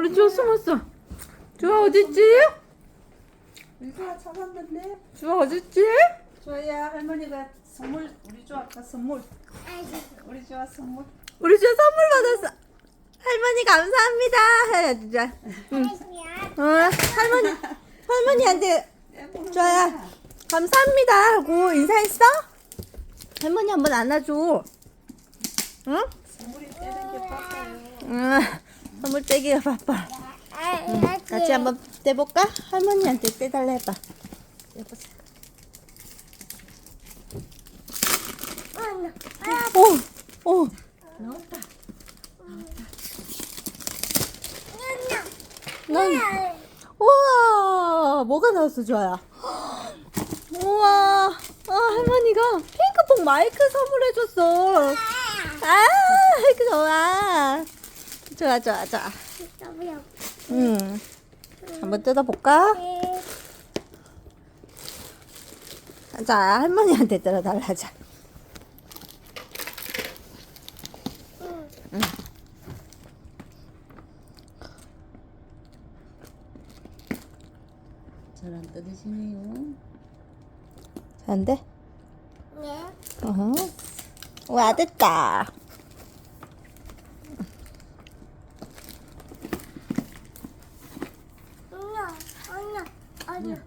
우리 주아 숨었어. 주아 어딨지? 유주아 찾았는데 주아 어딨지? 주아야 할머니가 선물 우리 주아 아까 선물 우리 주아 선물 우리 주아 선물 받았어. 할머니 감사합니다. 해야지 주아. 응. 어, 할머니 할머니한테 주아야 감사합니다 하고 인사했어? 할머니 한번 안아줘. 응? 선물이 떼는 게 응. 선물 떼기가 바빠. 같이 한번 떼볼까? 할머니한테 떼달라 해봐. 오, 오. 나왔다 난, 우와, 뭐가 나왔어, 좋아요. 우와, 아, 할머니가 핑크퐁 마이크 선물해줬어. 아, 그 좋아. 좋아, 좋아, 좋아. 응. 한번 뜯어볼까? 자, 할머니한테 뜯어달라, 자. 잘안 뜯으시네요 안 돼? 어허. 와, 됐다. Саня.